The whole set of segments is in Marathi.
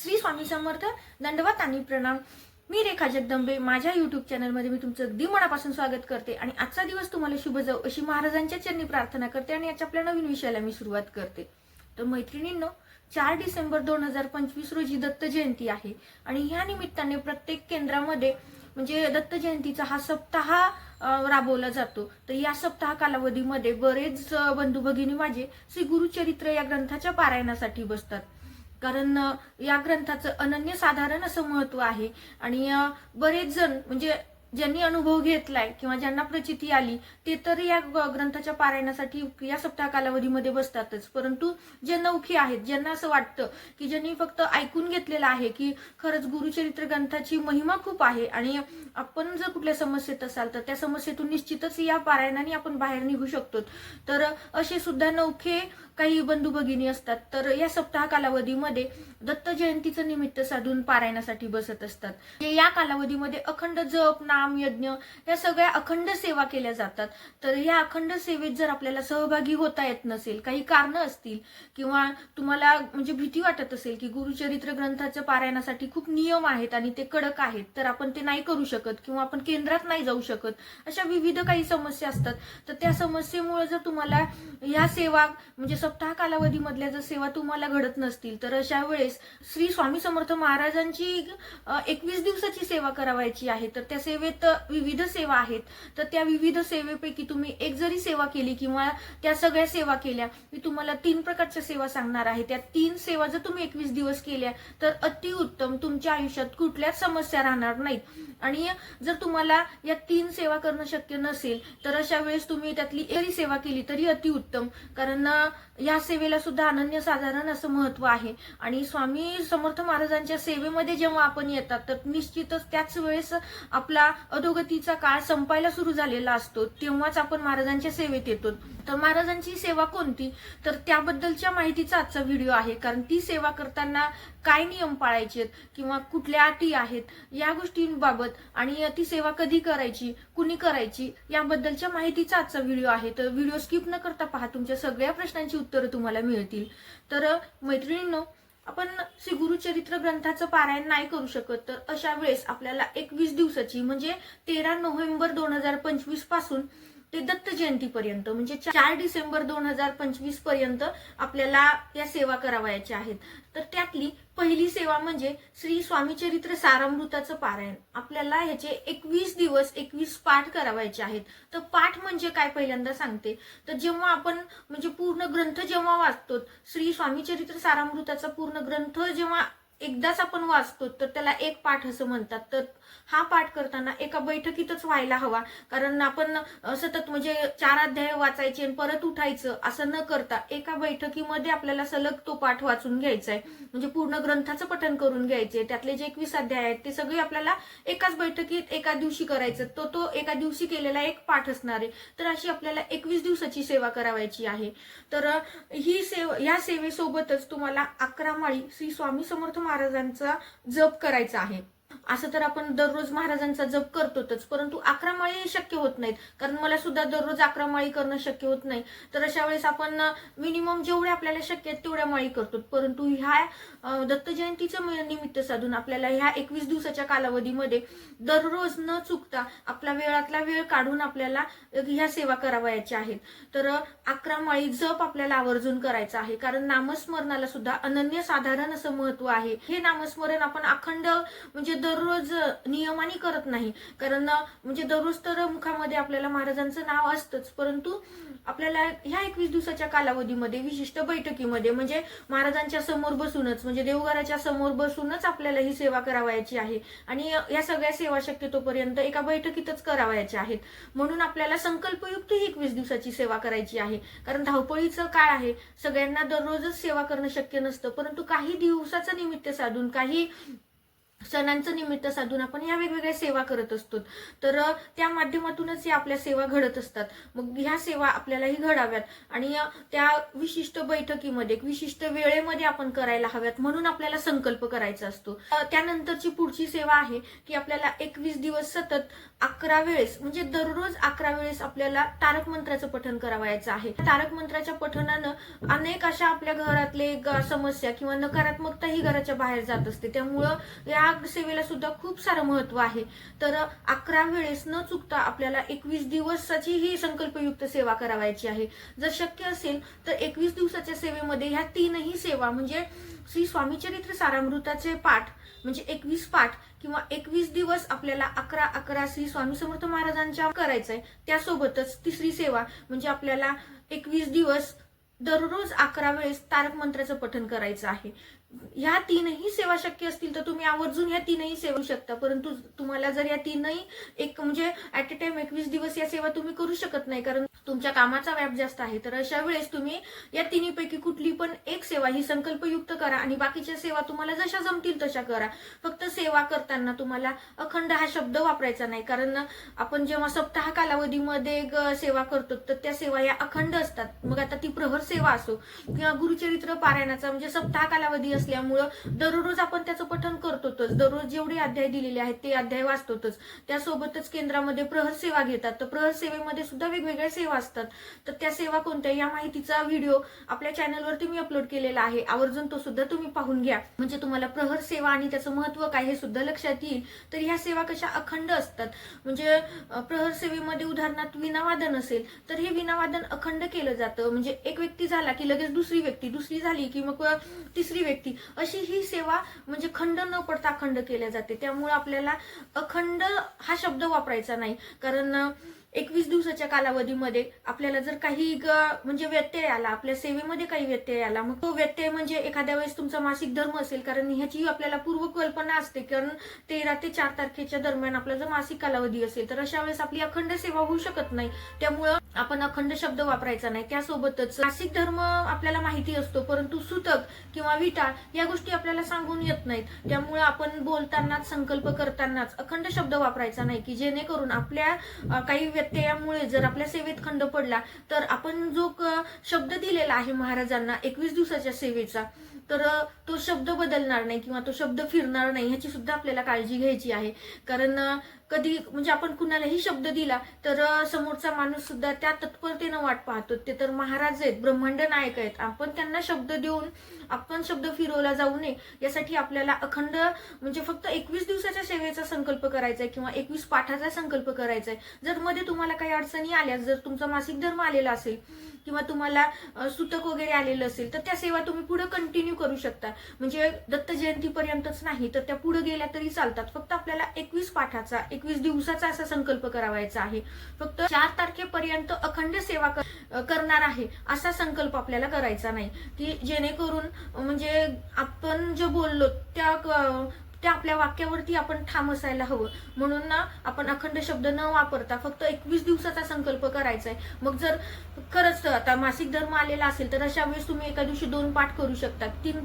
श्री स्वामी समर्थ दंडवत आणि प्रणाम. मी रेखा जगदंबे माझ्या युट्यूब चॅनलमध्ये मी तुमचं अगदी मनापासून स्वागत करते आणि आजचा दिवस तुम्हाला शुभ जाऊ अशी महाराजांच्या चरणी प्रार्थना करते आणि याच्या आपल्या नवीन विषयाला मी सुरुवात करते. तर मैत्रिणींनो चार डिसेंबर दोन हजार पंचवीस रोजी दत्त जयंती आहे आणि ह्या निमित्ताने प्रत्येक केंद्रामध्ये म्हणजे दत्त जयंतीचा हा सप्ताह राबवला जातो. तर या सप्ताह कालावधीमध्ये बरेच बंधू भगिनी माझे श्री गुरुचरित्र या ग्रंथाच्या पारायणासाठी बसतात. कारण या ग्रंथाचं अनन्य साधारण असं महत्त्व आहे. आणि बरेच जण म्हणजे ज्यांनी अनुभव घेतलाय किंवा ज्यांना प्रचिती आली ते तर या ग्रंथाच्या पारायणासाठी या सप्ताह कालावधीमध्ये बसतातच. परंतु जे नौखे आहेत ज्यांना असं वाटतं की ज्यांनी फक्त ऐकून घेतलेलं आहे की खरंच गुरुचरित्र ग्रंथाची महिमा खूप आहे आणि आपण जर कुठल्या समस्येत असाल तर त्या समस्येतून निश्चितच या पारायणाने आपण बाहेर निघू शकतो तर असे सुद्धा नौखे काही बंधू भगिनी असतात तर या सप्ताह कालावधीमध्ये दत्त जयंतीचं निमित्त साधून पारायणासाठी बसत असतात. या कालावधीमध्ये अखंड जप नाम यज्ञ या सगळ्या अखंड सेवा केल्या जातात. तर या अखंड सेवेत जर आपल्याला सहभागी होता येत नसेल काही कारण असतील किंवा तुम्हाला म्हणजे भीती वाटत असेल की गुरुचरित्र ग्रंथाच्या पारायणासाठी खूप नियम आहेत आणि ते कडक आहेत तर आपण ते नाही करू शकत किंवा आपण केंद्रात नाही जाऊ शकत अशा विविध काही समस्या असतात. तर त्या समस्येमुळे जर तुम्हाला ह्या सेवा म्हणजे सप्ताह कालावधीमधल्या जर सेवा तुम्हाला घडत नसतील तर अशा वेळेस श्री स्वामी समर्थ महाराजांची एकवीस दिवसाची सेवा करावायची आहे. तर त्या सेवेत विविध सेवा आहेत. तर त्या विविध सेवेपैकी तुम्ही एक जरी सेवा केली किंवा त्या सगळ्या सेवा केल्या मी तुम्हाला तीन प्रकारच्या सेवा सांगणार आहे. त्या तीन सेवा जर तुम्ही एकवीस दिवस केल्या तर अतिउत्तम तुमच्या आयुष्यात कुठल्याच समस्या राहणार नाहीत. आणि जर तुम्हाला या तीन सेवा करणं शक्य नसेल तर अशा वेळेस तुम्ही त्यातली जरी सेवा केली तरी अतिउत्तम. कारण या सेवेला सुद्धा अनन्य साधारण असं महत्त्व आहे. आणि स्वामी समर्थ महाराजांच्या सेवेमध्ये जेव्हा आपण येतात तर निश्चितच त्याच वेळेस आपला अधोगतीचा काळ संपायला सुरू झालेला असतो. तेव्हाच आपण महाराजांच्या सेवेत येतो. तर महाराजांची सेवा कोणती? तर त्याबद्दलच्या माहितीचा आजचा व्हिडिओ आहे. कारण ती सेवा करताना काय नियम पाळायचे किंवा कुठल्या अटी आहेत या गोष्टींबाबत आणि ती सेवा कधी करायची कुणी करायची याबद्दलच्या माहितीचा आजचा व्हिडिओ आहे. तर व्हिडिओ स्किप न करता पहा. तुमच्या सगळ्या प्रश्नांची उत्तर तुम्हाला मिळतील. तर मैत्रिणींनो आपण श्री गुरुचरित्र ग्रंथाचं पारायण नाही करू शकत तर अशा वेळेस आपल्याला एकवीस दिवसाची म्हणजे तेरा नोव्हेंबर दोन हजार पंचवीसपासून ते दत्त जयंतीपर्यंत म्हणजे चार डिसेंबर दोन हजार पंचवीसपर्यंत आपल्याला या सेवा करावयाच्या आहेत. तर त्यातली पहिली सेवा म्हणजे श्री स्वामीचरित्र सारामृताचं पारायण. आपल्याला ह्याचे एकवीस दिवस एकवीस पाठ करावायचे आहेत. तर पाठ म्हणजे काय पहिल्यांदा सांगते. तर जेव्हा आपण म्हणजे पूर्ण ग्रंथ जेव्हा वाचतो श्री स्वामीचरित्र सारामृताचा पूर्ण ग्रंथ जेव्हा एकदाच आपण वाचतो तर त्याला एक पाठ असं म्हणतात. तर हा पाठ करताना एका बैठकीतच व्हायला हवा. कारण आपण सतत म्हणजे चार अध्याय वाचायचे आणि परत उठायचं असं न करता एका बैठकीमध्ये आपल्याला सलग तो पाठ वाचून घ्यायचा आहे म्हणजे पूर्ण ग्रंथाचं पठन करून घ्यायचे त्यातले जे एकवीस अध्याय आहेत ते सगळे आपल्याला एकाच बैठकीत एका दिवशी करायचं. तो तो एका दिवशी केलेला एक पाठ असणार. आहे तर अशी आपल्याला एकवीस दिवसाची सेवा करावायची आहे. तर ही सेवा या सेवेसोबतच तुम्हाला अकरा माळी श्री स्वामी समर्थ महाराजांचा जप करायचा आहे. असं तर आपण दररोज महाराजांचा जप करतोच परंतु अकरा माळी शक्य होत नाहीत. कारण मला सुद्धा दररोज अकरा माळी करणं शक्य होत नाही. तर अशा वेळेस आपण मिनिमम जेवढ्या आपल्याला शक्य आहेत तेवढ्या माळी करतो परंतु ह्या दत्त जयंतीचं निमित्त साधून आपल्याला ह्या एकवीस दिवसाच्या कालावधीमध्ये दररोज न चुकता आपला वेळातला वेळ काढून आपल्याला ह्या सेवा करावयाच्या आहेत. तर अकरा माळी जप आपल्याला आवर्जून करायचं आहे. कारण नामस्मरणाला सुद्धा अनन्य साधारण असं महत्त्व आहे. हे नामस्मरण आपण अखंड म्हणजे दररोज नियमाने करत नाही. कारण म्हणजे दररोज तर मुखामध्ये आपल्याला महाराजांचं नाव असतंच. परंतु आपल्याला ह्या एकवीस दिवसाच्या कालावधीमध्ये विशिष्ट बैठकीमध्ये म्हणजे महाराजांच्या समोर बसूनच म्हणजे देवघराच्या समोर बसूनच आपल्याला ही सेवा करावयाची आहे. आणि या सगळ्या सेवा शक्यतोपर्यंत एका बैठकीतच करावयाच्या आहेत. म्हणून आपल्याला संकल्पयुक्त ही एकवीस दिवसाची सेवा करायची आहे. कारण धावपळीचं काळ आहे. सगळ्यांना दररोजच सेवा करणं शक्य नसतं. परंतु काही दिवसाचं निमित्त साधून काही सणांचं निमित्त साधून आपण या वेगवेगळ्या सेवा करत असतो. तर त्या माध्यमातूनच या आपल्या सेवा घडत असतात. मग ह्या सेवा आपल्यालाही घडाव्यात आणि त्या विशिष्ट बैठकीमध्ये विशिष्ट वेळेमध्ये आपण करायला हव्यात म्हणून आपल्याला संकल्प करायचा असतो. त्यानंतरची पुढची सेवा आहे की आपल्याला एकवीस दिवस सतत अकरा वेळेस म्हणजे दररोज अकरा वेळेस आपल्याला तारक मंत्राचं पठण करावायचं आहे. तारक मंत्राच्या पठणानं अनेक अशा आपल्या घरातले समस्या किंवा नकारात्मकता ही घराच्या बाहेर जात असते. त्यामुळं या सेवेला सुद्धा खूप सारं महत्त्व आहे. तर अकरा वेळेस न चुकता आपल्याला एकवीस दिवसाची ही संकल्पयुक्त सेवा करावायची आहे. जर शक्य असेल तर एकवीस दिवसाच्या सेवेमध्ये ह्या तीनही सेवा म्हणजे श्री स्वामीचरित्र सारामृताचे पाठ म्हणजे एकवीस पाठ किंवा एकवीस दिवस आपल्याला अकरा अकरा श्री स्वामी समर्थ महाराजांच्या करायचंय त्यासोबतच तिसरी सेवा म्हणजे आपल्याला एकवीस दिवस दररोज अकरा वेळेस तारक मंत्राचं पठण करायचं आहे. ह्या तीनही सेवा शक्य असतील तर तुम्ही आवर्जून ह्या तीनही सेवा शकता. परंतु तुम्हाला जर या तीनही एक म्हणजे ऍट अ टाइम एकवीस दिवस या सेवा तुम्ही करू शकत नाही कारण तुमच्या कामाचा व्याप जास्त आहे. तर अशा वेळेस तुम्ही या तिन्हीपैकी कुठली पण एक सेवा ही संकल्पयुक्त करा आणि बाकीच्या सेवा तुम्हाला जशा जमतील तशा करा. फक्त सेवा करताना तुम्हाला अखंड हा शब्द वापरायचा नाही कारण आपण जेव्हा सप्ताह कालावधीमध्ये सेवा करतो तर त्या सेवा या अखंड असतात. मग आता ती प्रहर सेवा असो किंवा गुरुचरित्र पारायणाचा म्हणजे सप्ताह कालावधी असल्यामुळं दररोज आपण त्याचं पठण करतोच दररोज जेवढे अध्याय दिलेले आहेत ते अध्याय वाचतोच त्यासोबतच केंद्रामध्ये प्रहर सेवा घेतात. तर प्रहर सेवेमध्ये सुद्धा वेगवेगळ्या सेवा असतात. तर त्या सेवा कोणत्या? या माहितीचा व्हिडिओ आपल्या चॅनलवरती मी अपलोड केलेला आहे. आवर्जून तो सुद्धा तुम्ही पाहून घ्या. म्हणजे तुम्हाला प्रहर सेवा आणि त्याचं महत्त्व काय हे सुद्धा लक्षात येईल. तर ह्या सेवा कशा अखंड असतात? म्हणजे प्रहर सेवेमध्ये उदाहरणार्थ विनावादन असेल तर हे विनावादन अखंड केलं जातं. म्हणजे एक व्यक्ती झाला की लगेच दुसरी व्यक्ती दुसरी झाली की मग तिसरी व्यक्ती. अशी ही सेवा म्हणजे खंड न पडता अखंड केल्या जाते. त्यामुळे आपल्याला अखंड हा शब्द वापरायचा नाही. कारण एकवीस दिवसाच्या कालावधीमध्ये आपल्याला जर काही म्हणजे व्यत्यय आला आपल्या सेवेमध्ये काही व्यत्यय आला मग तो व्यत्यय म्हणजे एखाद्या वेळेस तुमचा मासिक धर्म असेल कारण ह्याची आपल्याला पूर्व कल्पना असते कारण तेरा ते चार तारखेच्या दरम्यान आपला जर मासिक कालावधी असेल तर अशा वेळेस आपली अखंड सेवा होऊ शकत नाही. त्यामुळं आपण अखंड शब्द वापरायचा नाही. त्यासोबतच मासिक धर्म आपल्याला माहिती असतो परंतु सुतक किंवा विटाळ या गोष्टी आपल्याला सांगून येत नाहीत. त्यामुळे आपण बोलतानाच संकल्प करतानाच अखंड शब्द वापरायचा नाही की जेणेकरून आपल्या काही व्यत्ययामुळे जर आपल्या सेवेत खंड पडला तर आपण जो शब्द दिलेला आहे महाराजांना एकवीस दिवसाच्या सेवेचा तर तो शब्द बदलणार नाही किंवा तो शब्द फिरणार नाही ह्याची सुद्धा आपल्याला काळजी घ्यायची आहे. कारण कधी म्हणजे आपण कुणालाही शब्द दिला तर समोरचा माणूस सुद्धा त्या तत्परतेनं वाट पाहतो. ते तर महाराज आहेत ब्रह्मांड नायक आहेत. आपण त्यांना शब्द देऊन आपण शब्द फिरवला जाऊ नये यासाठी आपल्याला अखंड म्हणजे फक्त एकवीस दिवसाच्या सेवेचा संकल्प करायचा आहे किंवा एकवीस पाठाचा संकल्प करायचा आहे जर मध्ये तुम्हाला काही अडचणी आल्या जर तुमचा मासिक धर्म आलेला असेल किंवा तुम्हाला सुतक वगैरे आलेलं असेल तर त्या सेवा तुम्ही पुढे कंटिन्यू करू शकता. म्हणजे दत्त जयंतीपर्यंतच नाही तर त्या पुढे गेल्या तरी चालतात. फक्त आपल्याला एकवीस पाठाचा एक एकवीस दिवसाचा असा संकल्प करावायचा आहे. फक्त चार तारखेपर्यंत अखंड सेवा करणार आहे असा संकल्प आपल्याला करायचा नाही. की जेणेकरून म्हणजे आपण जे बोललो त्या ते आपल्या वाक्यावरती आपण ठाम असायला हवं. म्हणून ना आपण अखंड शब्द न वापरता फक्त एकवीस दिवसाचा संकल्प करायचा आहे मग जर खरंच आता मासिक धर्म आलेला असेल तर अशा वेळेस तुम्ही एका दिवशी दोन पाठ करू शकता तीन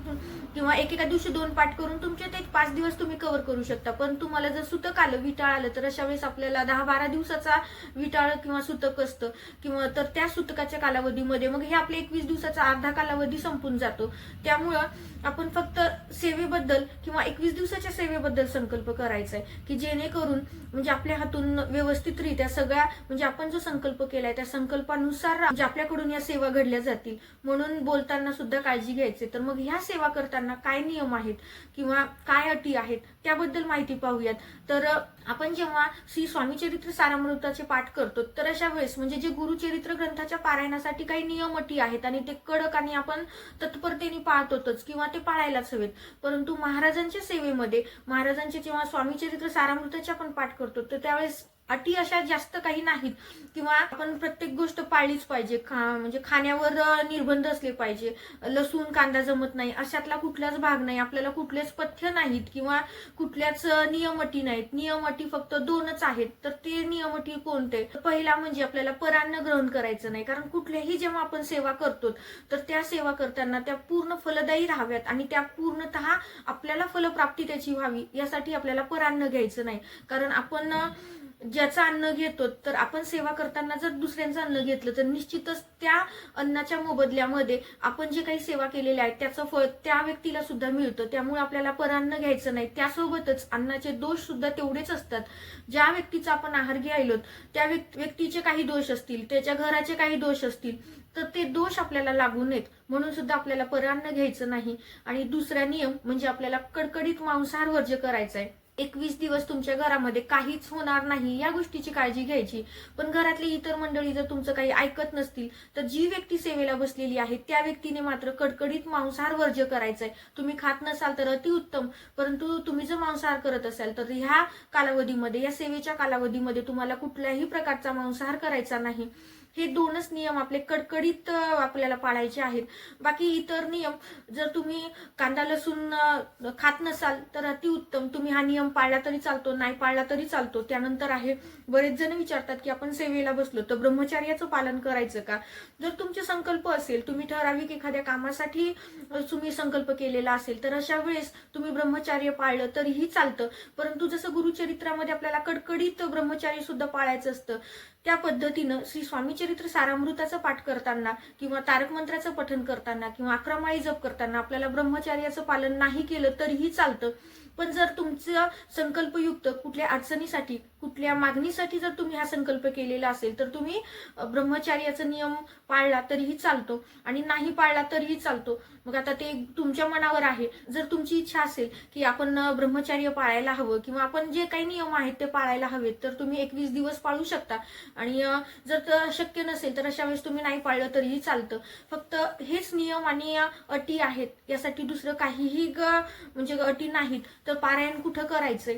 किंवा एक एका दिवशी दोन पाठ करून तुमचे ते पाच दिवस तुम्ही कव्हर करू शकता. पण तुम्हाला जर सुतक आलं विटाळ आलं तर अशा वेळेस आपल्याला दहा बारा दिवसाचा विटाळ किंवा सुतक असतं. किंवा तर त्या सुतकाच्या कालावधीमध्ये मग हे आपले एकवीस दिवसाचा अर्धा कालावधी संपून जातो. त्यामुळं आपण फक्त सेवेबद्दल किंवा एकवीस दिवसाच्या सेवेबद्दल संकल्प करायचा आहे की जेणेकरून म्हणजे आपल्या हातून व्यवस्थितरित्या सगळ्या म्हणजे आपण जो संकल्प केलाय त्या संकल्पानुसार म्हणजे आपल्याकडून या सेवा घडल्या जातील. म्हणून बोलताना सुद्धा काळजी घ्यायची. तर मग ह्या सेवा करताना काय नियम आहेत किंवा काय अटी आहेत त्याबद्दल माहिती पाहूयात. तर आपण जेव्हा श्री स्वामीचरित्र सारामृताचे पाठ करतो तर अशा वेळेस म्हणजे जे गुरुचरित्र ग्रंथाच्या पारायणासाठी काही नियम अटी आहेत आणि ते कडक आणि आपण तत्परतेने पाळतोच किंवा ते पाळायलाच हवेत. परंतु महाराजांच्या सेवेमध्ये महाराजांचे किंवा स्वामी चरित्र सारामृताचे आपण पाठ करतो तर त्यावेळेस अटी अशा जास्त काही नाहीत. किंवा आपण प्रत्येक गोष्ट पाळलीच पाहिजे. खा म्हणजे खाण्यावर निर्बंध असले पाहिजे. लसूण कांदा जमत नाही. अशातला कुठलाच भाग नाही. आपल्याला कुठलेच पथ्य नाहीत किंवा कुठल्याच नियम अटी नाहीत. नियम अटी फक्त दोनच आहेत. तर ते नियम अटी कोणते? पहिला म्हणजे आपल्याला परान्न ग्रहण करायचं नाही. कारण कुठल्याही जेव्हा आपण सेवा करतो तर त्या सेवा करताना त्या पूर्ण फलदायी राहाव्यात आणि त्या पूर्णतः आपल्याला फलप्राप्ती त्याची व्हावी यासाठी आपल्याला परान्न घ्यायचं नाही. कारण आपण ज्याचं अन्न घेतो तर आपण सेवा करताना जर दुसऱ्यांचं अन्न घेतलं तर निश्चितच त्या अन्नाच्या मोबदल्यामध्ये आपण जे काही सेवा केलेल्या आहेत त्याचं फळ त्या व्यक्तीला सुद्धा मिळतं. त्यामुळे आपल्याला परान्न घ्यायचं नाही. त्यासोबतच अन्नाचे दोष सुद्धा तेवढेच असतात. ज्या व्यक्तीचा आपण आहार घ्यायलो त्या व्यक्तीचे काही दोष असतील त्याच्या घराचे काही दोष असतील तर ते दोष आपल्याला लागू नयेत. म्हणून सुद्धा आपल्याला परान्न घ्यायचं नाही. आणि दुसरा नियम म्हणजे आपल्याला कडकडीत मांसाहार वर्ज्य करायचा आहे एकवीस दिवस तुमच्या घरामध्ये काहीच होणार नाही या गोष्टीची काळजी घ्यायची. पण घरातली इतर मंडळी जर तुमचं काही ऐकत नसतील तर जी व्यक्ती सेवेला बसलेली आहे त्या व्यक्तीने मात्र कडकडीत मांसाहार वर्ज्य करायचंय. तुम्ही खात नसाल तर अतिउत्तम परंतु तुम्ही जर मांसाहार करत असाल तर ह्या कालावधीमध्ये या सेवेच्या कालावधीमध्ये तुम्हाला कुठल्याही प्रकारचा मांसाहार करायचा नाही. हे दोनच नियम आपले कडकडीत आपल्याला पाळायचे आहेत. बाकी इतर नियम जर तुम्ही कांदा लसूण खात नसाल तर अतिउत्तम तुम्ही हा नियम पाळला तरी चालतो नाही पाळला तरी चालतो. त्यानंतर आहे बरेच जण विचारतात की आपण सेवेला बसलो तर ब्रह्मचार्याचं पालन करायचं का? जर तुमचे संकल्प असेल तुम्ही ठराविक एखाद्या कामासाठी तुम्ही संकल्प केलेला असेल तर अशा वेळेस तुम्ही ब्रह्मचार्य पाळलं तरीही चालतं. परंतु जसं गुरुचरित्रामध्ये आपल्याला कडकडीत ब्रह्मचार्य सुद्धा पाळायचं असतं त्या पद्धतीनं श्री स्वामीचे स्वामीचरित्र सारामृताचं पाठ करताना किंवा तारक मंत्राचं पठन करताना किंवा अकरामाळी जप करताना आपल्याला ब्रह्मचार्याचं पालन नाही केलं तरीही चालतं. पण जर तुमचं संकल्पयुक्त कुठल्या अडचणीसाठी कुठल्या मागणीसाठी जर तुम्ही हा संकल्प केलेला असेल तर तुम्ही ब्रह्मचार्याचा नियम पाळला तरीही चालतो. आणि नाही पाळला तरीही चालतो. मग आता ते तुमच्या मनावर आहे. जर तुमची इच्छा असेल की आपण ब्रह्मचार्य पाळायला हवं किंवा आपण जे काही नियम आहेत ते पाळायला हवेत तर तुम्ही एकवीस दिवस पाळू शकता. आणि जर शक्य नसेल तर अशा वेळेस तुम्ही नाही पाळलं तरीही चालतं. फक्त हेच नियम आणि अटी आहेत. यासाठी दुसरं काहीही ग- म्हणजे अटी नाहीत. तर पारायण कुठं करायचंय?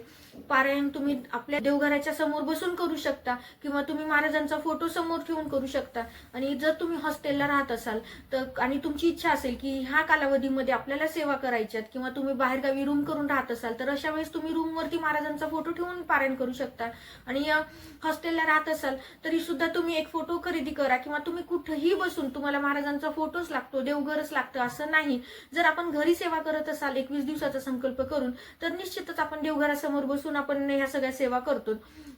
पारायण तुम्ही आपल्या देवघराच्या समोर बसून करू शकता किंवा तुम्ही महाराजांचा फोटो समोर ठेवून करू शकता. आणि जर तुम्ही हॉस्टेलला राहत असाल तर आणि तुमची इच्छा असेल की ह्या कालावधीमध्ये आपल्याला सेवा करायच्यात किंवा तुम्ही बाहेरगावी रूम करून राहत असाल तर अशा वेळेस तुम्ही रूमवरती महाराजांचा फोटो ठेवून पारायण करू शकता. आणि हॉस्टेलला राहत असाल तरी सुद्धा तुम्ही एक फोटो खरेदी करा किंवा तुम्ही कुठेही बसून तुम्हाला महाराजांचा फोटोच लागतो देवघरच लागतं असं नाही. जर आपण घरी सेवा करत असाल एकवीस दिवसाचा संकल्प करून तर निश्चितच आपण देवघरासमोर बसून आपण ह्या सगळ्या सेवा करतो.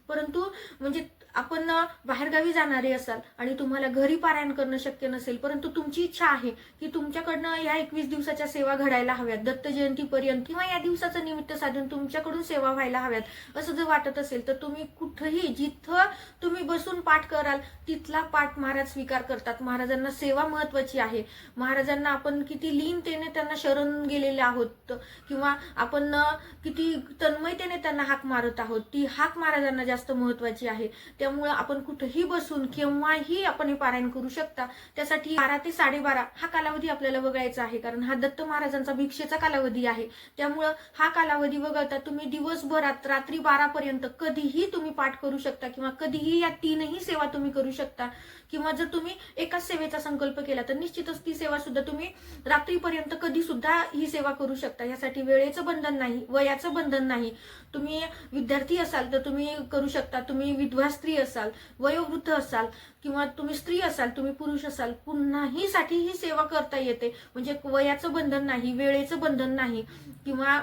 परंतु म्हणजे आपण बाहेरगावी जाणारे असाल आणि तुम्हाला घरी पारायण करणं शक्य नसेल परंतु तुमची इच्छा आहे की तुमच्याकडनं या एकवीस दिवसाच्या सेवा घडायला हव्यात दत्त जयंतीपर्यंत किंवा या दिवसाचं निमित्त साधून तुमच्याकडून सेवा व्हायला हव्यात असं जर वाटत असेल तर तुम्ही कुठंही जिथं बसून पाठ कराल तिथला पाठ महाराज स्वीकार करतात. महाराजांना सेवा महत्वाची आहे. महाराजांना आपण किती लीनतेने त्यांना शरण गेलेले आहोत किंवा आपण किती तन्मयतेने त्यांना हाक मारत आहोत ती हाक महाराजांना जास्त महत्वाची आहे. त्यामुळं आपण कुठेही बसून केव्हाही आपण हे पारायण करू शकता. त्यासाठी बारा ते साडेबारा हा कालावधी आपल्याला वगळायचा आहे कारण हा दत्त महाराजांचा भिक्षेचा कालावधी आहे. त्यामुळं हा कालावधी वगळता तुम्ही दिवसभरात रात्री बारापर्यंत कधीही तुम्ही पाठ करू शकता किंवा कधीही या तीनही सेवा तुम्ही करू शकता. किंवा जर तुम्ही एकाच सेवेचा संकल्प केला तर निश्चितच ती सेवा सुद्धा तुम्ही रात्रीपर्यंत कधी सुद्धा ही सेवा करू शकता. यासाठी वेळेचं बंधन नाही वयाचं बंधन नाही. तुम्ही विद्यार्थी असाल तर तुम्ही करू शकता. तुम्ही विधवा स्त्री असाल वयोवृद्ध असाल किंवा तुम्ही स्त्री असाल तुम्ही पुरुष असाल पुन्हाही साठी ही सेवा करता येते. म्हणजे वयाचं बंधन नाही वेळेचं बंधन नाही. किंवा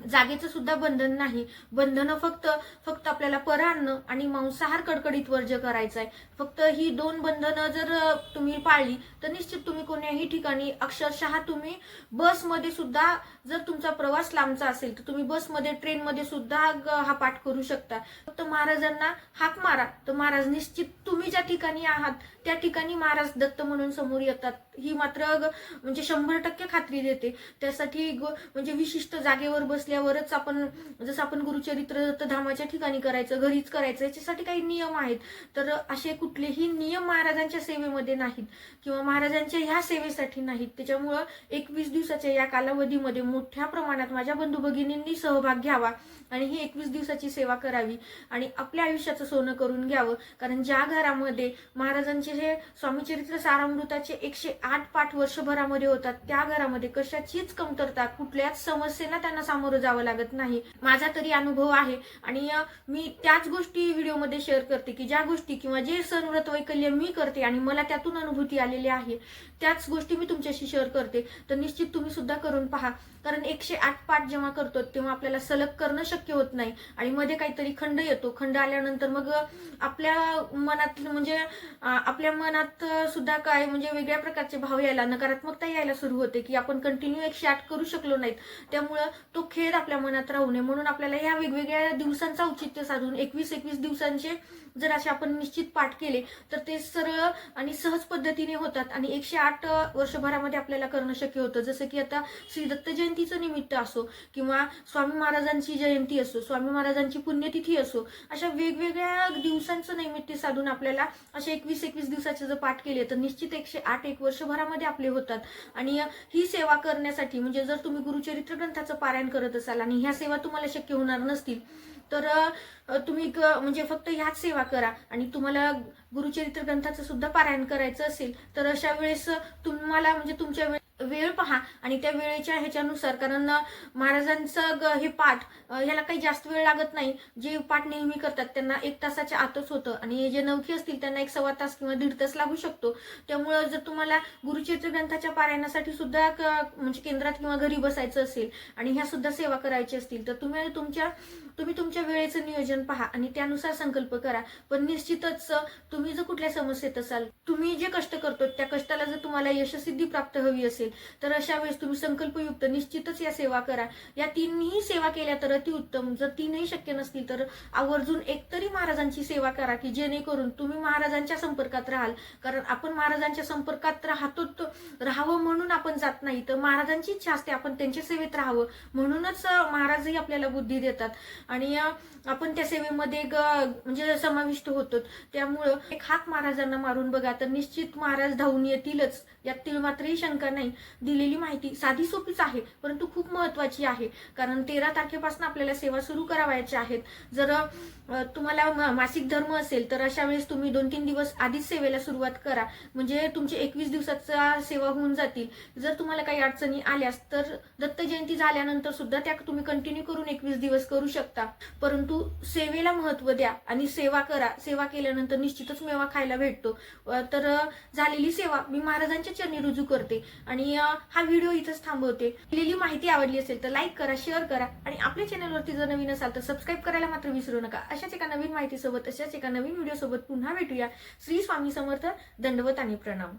जागेचं सुद्धा बंधन नाही. बंधनं फक्त फक्त आपल्याला परान्न आणि मांसाहार कडकडीत वर्ज करायचा आहे फक्त ही दोन बंधनं जर तुम्ही पाळली तर निश्चित तुम्ही कोण्याही ठिकाणी अक्षरशः तुम्ही बसमध्ये सुद्धा जर तुमचा प्रवास लांबचा असेल तर तुम्ही बसमध्ये ट्रेनमध्ये सुद्धा ग- हा पाठ करू शकता. फक्त महाराजांना हाक मारा. तर महाराज निश्चित तुम्ही ज्या ठिकाणी आहात त्या ठिकाणी महाराज दत्त म्हणून समोर येतात. ही मात्र ग- म्हणजे शंभर टक्के खात्री देते. त्यासाठी म्हणजे विशिष्ट जागेवर बसल्यावरच आपण जसं आपण गुरुचरित्र दत्तधामाच्या ठिकाणी करायचं घरीच करायचं याच्यासाठी काही नियम आहेत. तर असे कुठलेही नियम महाराजांच्या सेवेमध्ये नाहीत. किंवा महाराजांच्या ह्या सेवेसाठी नाहीत. त्याच्यामुळं एकवीस दिवसाच्या या कालावधीमध्ये मोठ्या प्रमाणात माझ्या बंधू भगिनींनी सहभाग घ्यावा आणि ही एकवीस दिवसाची सेवा करावी आणि आपल्या आयुष्याचं सोनं करून घ्यावं. कारण ज्या घरामध्ये महाराजांचे हे स्वामीचरित्र सारामृताचे एकशे आठ पाठ वर्षभरामध्ये होतात त्या घरामध्ये कशाचीच कमतरता कुठल्याच समस्येला त्यांना सामोरं जावं लागत नाही. माझा तरी अनुभव आहे आणि मी त्याच गोष्टी व्हिडिओमध्ये शेअर करते की ज्या गोष्टी किंवा जे सण व्रत वैकल्य मी करते आणि मला त्यातून अनुभूती आलेली आहे त्याच गोष्टी मी तुमच्याशी शेअर करते. तर निश्चित तुम्ही सुद्धा करून पहा. कारण एकशे आठ पाठ जेव्हा करतो तेव्हा आपल्याला सलग करणं शक्य होत नाही. आणि मध्ये काहीतरी खंड येतो. खंड आल्यानंतर मग आपल्या मनात म्हणजे आपल्या मनात सुद्धा काय म्हणजे वेगळ्या प्रकारचे भाव यायला नकारात्मकता यायला सुरू होते की आपण कंटिन्यू एकशे आठ करू शकलो नाहीत. त्यामुळं तो खेळ आपल्या मनात राहू नये. म्हणून आपल्याला या वेगवेगळ्या दिवसांचा औचित्य साधून एकवीस एकवीस दिवसांचे जर असे आपण निश्चित पाठ केले तर ते सरळ आणि सहज पद्धतीने होतात. आणि एकशे आठ वर्षभरामध्ये आपल्याला करणं शक्य होतं. जसं की आता श्री दत्त जयंतीचं निमित्त असो किंवा स्वामी महाराजांची जयंती असो स्वामी महाराजांची पुण्यतिथी असो अशा वेगवेगळ्या दिवसांचं नैमित्य साधून आपल्याला असे एकवीस एकवीस दिवसाचे जर पाठ केले तर निश्चित एकशे आठ एक वर्षभरामध्ये आपले होतात. आणि ही सेवा करण्यासाठी म्हणजे जर तुम्ही गुरुचरित्र ग्रंथाचं पारायण करत असाल आणि ह्या सेवा तुम्हाला शक्य होणार नसतील तर तुम्ही म्हणजे फक्त ह्याच सेवा करा. आणि तुम्हाला गुरुचरित्र ग्रंथाचं सुद्धा पारायण करायचं असेल तर अशा वेळेस तुम्हाला म्हणजे तुमच्या वेळ पहा. आणि त्या वेळेच्या ह्याच्यानुसार कारण महाराजांचं ग- हे पाठ ह्याला काही जास्त वेळ लागत नाही. जे पाठ नेहमी करतात त्यांना एक तासाच्या आतच होतं. आणि जे नवखी असतील त्यांना एक सव्वा तास किंवा दीड तास लागू शकतो. त्यामुळं जर तुम्हाला गुरुचरित्र ग्रंथाच्या पारायणासाठी सुद्धा म्हणजे केंद्रात किंवा घरी बसायचं असेल आणि ह्या सुद्धा सेवा करायची असतील तर तुम्ही तुमच्या तुम्ही तुमच्या वेळेचं नियोजन पहा आणि त्यानुसार संकल्प करा. पण निश्चितच तुम्ही जर कुठल्या समस्येत असाल तुम्ही जे कष्ट करतो त्या कष्टाला जर तुम्हाला यशसिद्धी प्राप्त हवी असेल तर अशा वेळेस तुम्ही संकल्पयुक्त निश्चितच या सेवा करा. या तीनही सेवा केल्या तर अतिउत्तम जर तीनही शक्य नसतील तर आवर्जून एकतरी महाराजांची सेवा करा की जेणेकरून तुम्ही महाराजांच्या संपर्कात राहाल. कारण आपण महाराजांच्या संपर्कात राहतो राहावं म्हणून आपण जात नाही. तर महाराजांची इच्छा असते आपण त्यांच्या सेवेत राहावं म्हणूनच महाराजही आपल्याला बुद्धी देतात. आणि आपण त्या सेवेमध्ये ग- म्हणजे समाविष्ट होतो त्यामुळं एक हात महाराजांना मारून बघा तर निश्चित महाराज धावून येतीलच. यात तिळ मात्रही शंका नाही. दिलेली माहिती साधी सोपीच आहे परंतु खूप महत्वाची आहे. कारण तेरा तारखेपासून आपल्याला सेवा सुरू करावयाच्या आहेत. जर तुम्हाला मासिक धर्म असेल तर अशा वेळेस तुम्ही दोन तीन दिवस आधीच सेवेला सुरुवात करा. म्हणजे तुमचे एकवीस दिवसाचा सेवा होऊन जातील. जर तुम्हाला काही अडचणी आल्यास तर दत्त जयंती झाल्यानंतर सुद्धा त्या तुम्ही कंटिन्यू करून एकवीस दिवस करू शकता. परंतु सेवेला महत्त्व द्या आणि सेवा करा. सेवा केल्यानंतर निश्चितच मेवा खायला भेटतो. तर झालेली सेवा मी महाराजांच्या टीचरनी रुजू करते आणि हा व्हिडिओ इथंच थांबवते. दिलेली माहिती आवडली असेल तर लाईक करा शेअर करा आणि आपल्या चॅनलवरती जर नवीन असाल तर सबस्क्राईब करायला मात्र विसरू नका. अशाच एका नवीन माहितीसोबत अशाच एका नवीन व्हिडिओसोबत पुन्हा भेटूया. श्री स्वामी समर्थ दंडवत आणि प्रणाम.